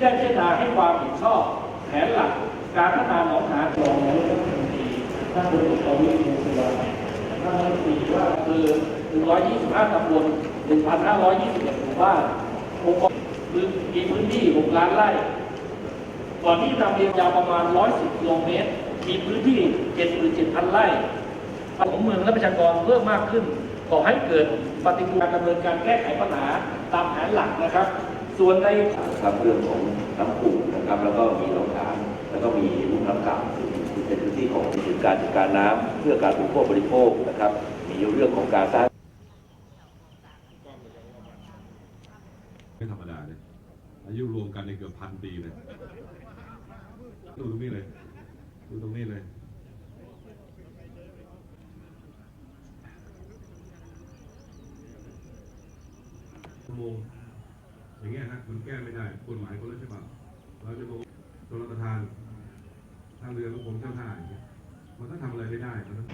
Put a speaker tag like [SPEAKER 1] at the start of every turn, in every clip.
[SPEAKER 1] ได้พิจารณาให้ความเห็นชอบแผนหลักการพัฒนาหนองหานรองนายกรัฐมนตรีท่านพลเอกประวิตรวงสุวรรณท่านรัฐมนตรีว่าคือ 125ตำบล1,521หมู่บ้านองค์กรคือมีพื้นที่ 6 ล้านไร่ ก่อนที่ทำเรียนยาวประมาณ 110กิโลเมตร มีพื้นที่ 77,000 ไร่ของเมืองและประชากรเพิ่มมากขึ้นก่อให้เกิดปฏิกิริยาดำเนินการแก้ไขปัญหาตามแผนหลักนะครับ ส่วนใน
[SPEAKER 2] นะครับเรื่องของน้ำปูนะครับ แล้วก็มีหนองน้ำแล้วก็มีลุ่มน้ำก่ำซึ่งเป็นพื้นที่ของถึงการจัดการน้ำเพื่อการบริโภคบริโภคนะครับ มีเรื่องของการสร้าง
[SPEAKER 3] ไม่ธรรมดาเลยอายุรวมกันในเกือบพันปีเลยดูตรงนี้เลยดูตรงนี้เลยชั่วโมง อย่างเงี้ยฮะมันแก้ไม่ได้กฎหมายคนละฉบับเราจะบอกตัวประธานทางเรือของผมเจ้าท่าอย่างเงี้ยมันก็ทำอะไรไม่ได้มัน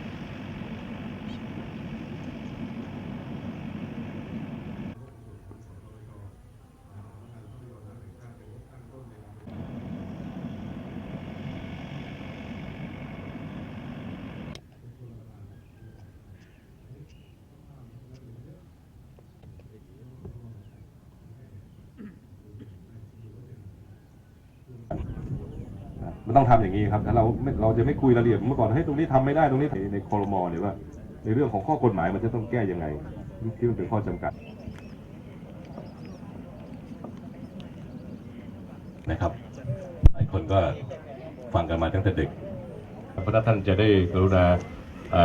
[SPEAKER 3] ต้องทำอย่างนี้ครับถ้าเราเราจะไม่คุยรายละเอียดเมื่อก่อนให้ยตรงนี้ทำไม่ได้ตรงนี้ในในคอรมอเนี่ยว่า ในเรื่องของข้อกฎหมายมันจะต้องแก้ยังไงที่มันเป็นข้อจำกัด
[SPEAKER 4] นะครับหลายคนก็ฟังกันมาตั้งแต่เด็กพระท่านจะได้กรุณา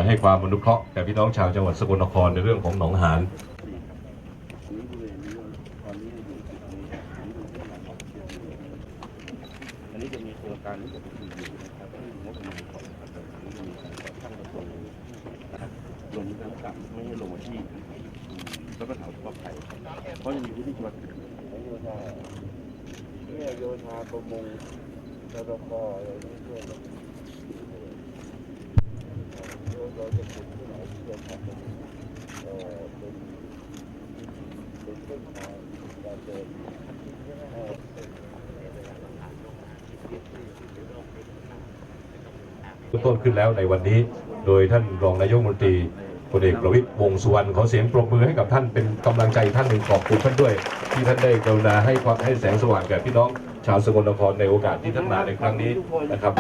[SPEAKER 4] ให้ความอนุเคราะห์แก่พี่น้องชาวจังหวัดสกลนครในเรื่องของหนองหาน
[SPEAKER 2] นี้จะมีโครงการนี้จะเป็นอยู่นะครับที่งบประมาณของทางจังหวัดนี้มีการจัดตั้งกระทรวงนะครับ ลงน้ำกับไม่ให้ลงมาที่แล้วก็ถามปลอดภัยเพราะยังมีพื้ที่จังหวัดอื่นโยธาเนี่ยโยธาประมงรปภออะไรนี้ด้วยนเราจะขุดที่ไหนที่จะทำเป็นเป็นเป็นเส้นทางการเดินเอ่อ
[SPEAKER 4] ต้นขึ้นแล้วในวันนี้ โดยท่านรองนายกมนตรี พลเอกประวิตยวงสุวรรณขอเสียงปรบมือให้กับท่านเป็นกำลังใจท่านหนึ่งขอบคุณท่านด้วย ที่ท่านได้กรุณาให้ความให้แสงสว่างแก่พี่น้องชาวสกลนครในโอกาสที่ท่านมาในครั้งนี้นะครับ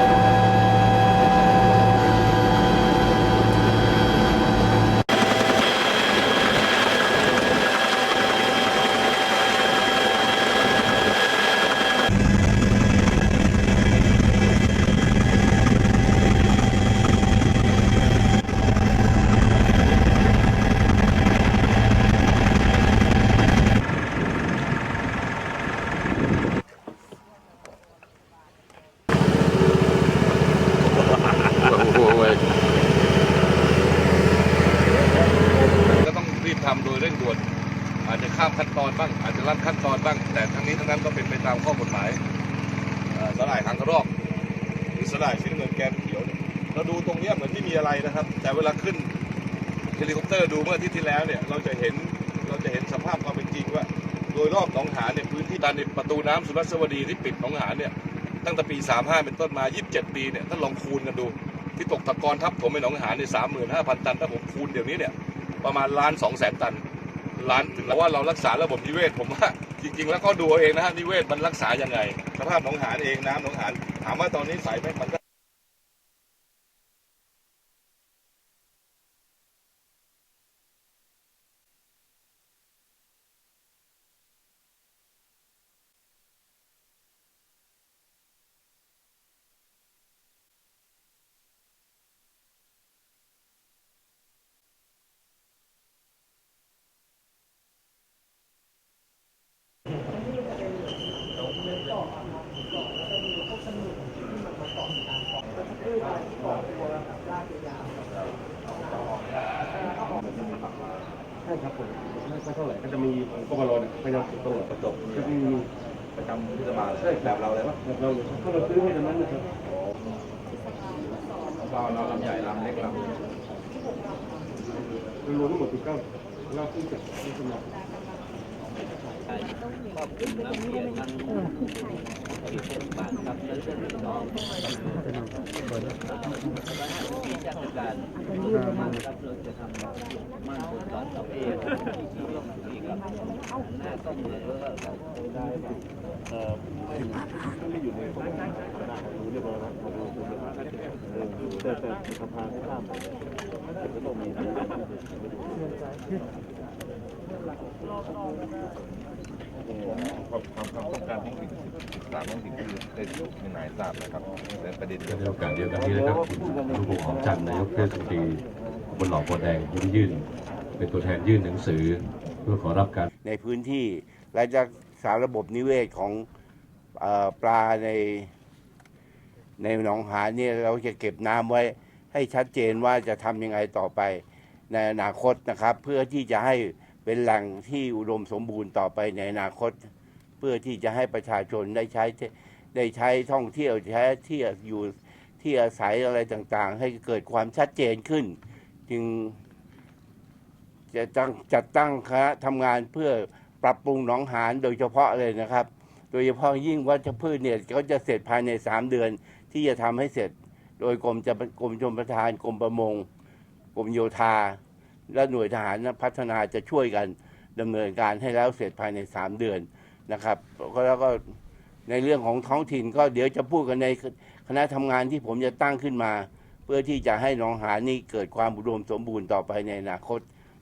[SPEAKER 5] ก็ต้องรีบทำโดยเร่งด่วน อาจจะ ข้ามขั้นตอนบ้าง อาจจะลัดขั้นตอนบ้าง แต่ทั้งนี้ทั้งนั้นก็เป็นไปตามข้อกฎหมายสลายหางกระรอกหรือสลายสีน้ำเงินแกมเขียวเราดูตรงเนี้ยเหมือนไม่มีอะไรนะครับ แต่เวลาขึ้นเฮลิคอปเตอร์ดูเมื่ออาทิตย์ที่แล้วเนี่ยเราจะเห็นเราจะเห็นสภาพความเป็นจริงว่า โดยรอบหนองหานเนี่ยพื้นที่ตานในประตูน้ำสุรสวดีที่ปิดหนองหานเนี่ยตั้งแต่ปี 35 เป็นต้นมา 27 ปีเนี่ยท่าลองคูณกันดู ที่ตกตะกอนทับถมในหนองหานใน35,000 ตันถ้าผมคูณเดี๋ยวนี้เนี่ยประมาณล้านสองแสนตัน ล้านถึงแล้วว่าเรารักษาระบบนิเวศผมว่าจริง ๆ แล้วก็ดูเอาเองนะฮะนิเวศมันรักษายังไงสภาพหนองหานเองน้ำหนองหานถามว่าตอนนี้ใสไหมมันก็
[SPEAKER 3] ช่ครับผมไม่เท่าไหร่ก็จะมีกบลเนี่ยพยายามตำรวจประจบจะมี
[SPEAKER 2] ประจำเทศบาล
[SPEAKER 3] ใช่ค
[SPEAKER 2] แบ
[SPEAKER 3] รับบ
[SPEAKER 2] เราเลยปะ
[SPEAKER 3] แบบเราเข้ามาซื้อให้ทั้งนั้นนะครับ
[SPEAKER 2] เราเราลำใหญ่ลำเล็กลำ
[SPEAKER 3] รวมทั้งหมดสิบเก้าเราซื้อจากที่สมัค ร
[SPEAKER 6] ครอบคลุมน้ำเสียทั้งที่เทศบาลครับและเรื่องน้องที่จัดการมันครับเราจะทำมันบนตอนเราเองที่ยกที่กับหน้าต้องเหนือได้
[SPEAKER 7] ความความความต้องการท้องถิ่นสามท้องถิ่นที่ได้มีนายทราบนะครับแต่ประเด็น
[SPEAKER 5] ในโอกาสเดียวกันนี้นะครับคุณอนุพงศ์หอมจันทร์นายกเทศมนตรีตำบนหลอกบัวแดงยื่นยื่น เป็นตัวแทนยื่นหนังสือเพื่อขอรับการ
[SPEAKER 8] ในพื้นที่และจะสารระบบนิเวศของเออปลาในในหนองหานเนี่ยเราจะเก็บน้ำไว้ให้ชัดเจนว่าจะทำยังไงต่อไปในอนาคตนะครับ เพื่อที่จะให้ เป็นแหล่งที่อุดมสมบูรณ์ต่อไปในอนาคต เพื่อที่จะให้ประชาชนได้ใช้ได้ใช้ท่องเที่ยวใช้ที่อยู่ที่อาศัยอะไรต่างๆ ให้เกิดความชัดเจนขึ้น จึงจะตั้งจัดตั้งคณะทำงานเพื่อปรับปรุงหนองหานโดยเฉพาะเลยนะครับ โดยเฉพาะยิ่งวัชพืชเนี่ยก็จะเสร็จภายใน 3 เดือนที่จะทำให้เสร็จ โดยกรมจะกรมชมประทานกรมประมงกรมโยธา และหน่วยทหารพัฒนาจะช่วยกันดำเนินการให้แล้วเสร็จภายใน 3 เดือนนะครับก็แล้วก็ในเรื่องของท้องถิ่นก็เดี๋ยวจะพูดกันในคณะทำงานที่ผมจะตั้งขึ้นมา เพื่อที่จะให้หนองหานนี่เกิดความอุดมสมบูรณ์ต่อไปในอนาคต